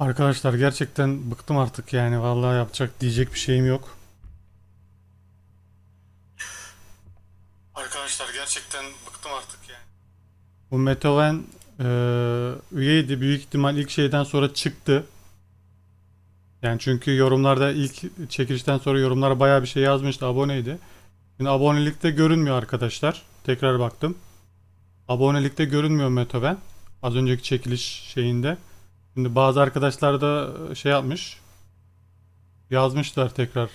Arkadaşlar gerçekten bıktım artık yani vallahi yapacak diyecek bir şeyim yok. Arkadaşlar gerçekten bıktım artık yani. Bu Metoven eee üyeydi büyük ihtimal ilk şeyden sonra çıktı. Yani çünkü yorumlarda ilk çekilişten sonra yorumlara bayağı bir şey yazmıştı aboneydi. Şimdi abonelikte görünmüyor arkadaşlar. Tekrar baktım. Abonelikte görünmüyor Metoven. Az önceki çekiliş şeyinde. Şimdi bazı arkadaşlar da şey yapmış. Yazmışlar tekrar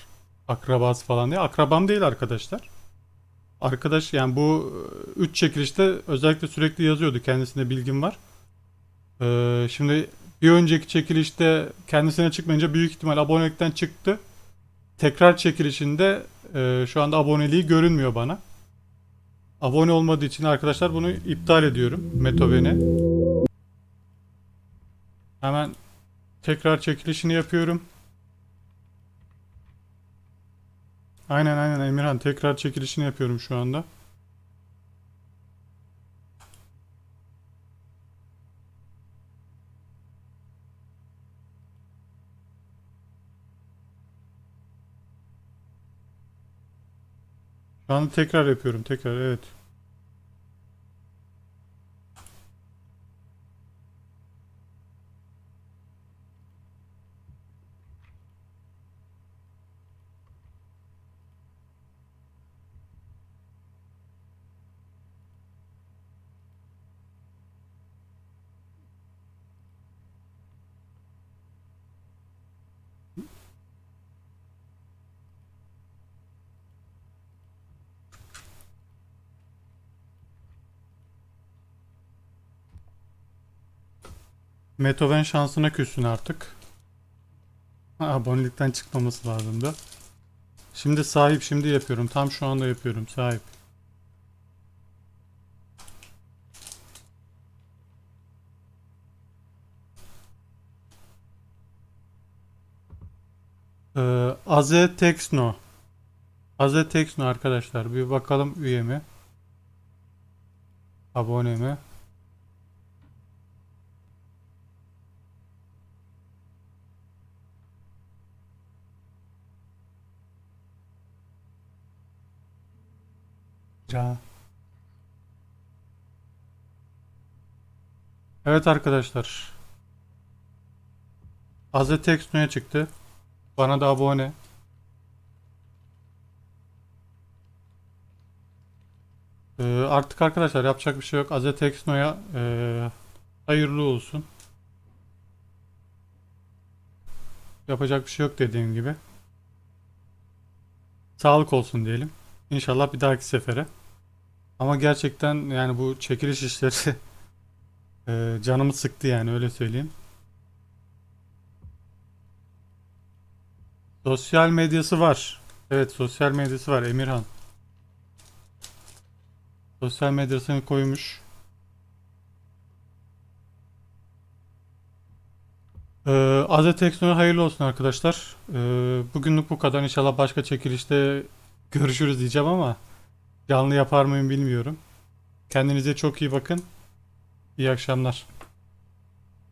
akrabası falan diye. Akrabam değil arkadaşlar. Arkadaş yani bu 3 çekilişte özellikle sürekli yazıyordu. Kendisinde bilgim var. Ee, şimdi bir önceki çekilişte kendisine çıkmayınca büyük ihtimal abonelikten çıktı. Tekrar çekilişinde e, şu anda aboneliği görünmüyor bana. Abone olmadığı için arkadaşlar bunu iptal ediyorum. Metoven'i. Hemen tekrar çekilişini yapıyorum. Aynen aynen Emirhan tekrar çekilişini yapıyorum şu anda. Şu anda tekrar yapıyorum tekrar evet. Metoven şansına küssün artık. Abonelikten çıkmaması lazımdı. Şimdi sahip şimdi yapıyorum. Tam şu anda yapıyorum sahip. Ee, Aze Texno. Aze Texno arkadaşlar. Bir bakalım üye mi? Abone mi? Ca. Evet arkadaşlar. Aze Texno'ya çıktı. Bana da abone. Ee, artık arkadaşlar yapacak bir şey yok. Aze Texno'ya ee, hayırlı olsun. Yapacak bir şey yok dediğim gibi. Sağlık olsun diyelim. İnşallah bir dahaki sefere. Ama gerçekten yani bu çekiliş işleri eee, canımı sıktı yani öyle söyleyeyim. Sosyal medyası var. Evet sosyal medyası var Emirhan. Sosyal medyasını koymuş. Ee, Azet Tekno'ya hayırlı olsun arkadaşlar. Ee, bugünlük bu kadar. İnşallah başka çekilişte görüşürüz diyeceğim ama canlı yapar mıyım bilmiyorum. Kendinize çok iyi bakın. İyi akşamlar.